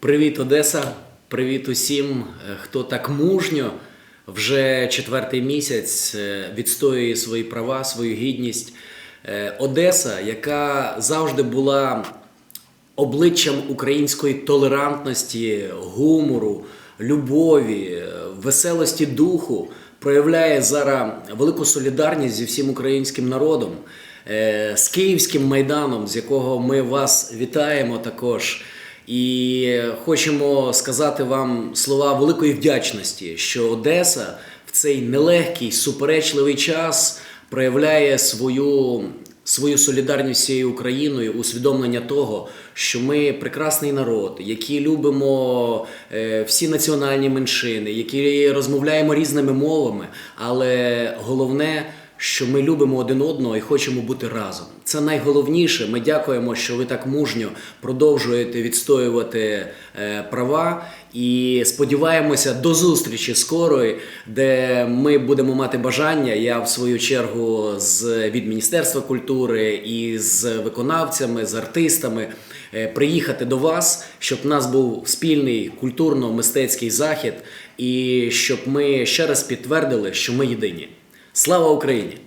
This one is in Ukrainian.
Привіт, Одеса! Привіт усім, е, хто так мужньо вже четвертий місяць е, відстоює свої права, свою гідність. Е, Одеса, яка завжди була обличчям української толерантності, гумору, любові, веселості духу, проявляє зараз велику солідарність зі всім українським народом, з Київським майданом, з якого ми вас вітаємо також. І хочемо сказати вам слова великої вдячності, що Одеса в цей нелегкий, суперечливий час проявляє свою, свою солідарність з всією Україною, усвідомлення того, що ми прекрасний народ, які любимо е, всі національні меншини, які розмовляємо різними мовами, але головне що ми любимо один одного і хочемо бути разом. Це найголовніше. Ми дякуємо, що ви так мужньо продовжуєте відстоювати е, права. І сподіваємося до зустрічі скорої, де ми будемо мати бажання. Я в свою чергу з від Міністерства культури і з виконавцями, з артистами е, приїхати до вас, щоб в нас був спільний культурно-мистецький захід, і щоб ми ще раз підтвердили, що ми єдині. Слава Україні!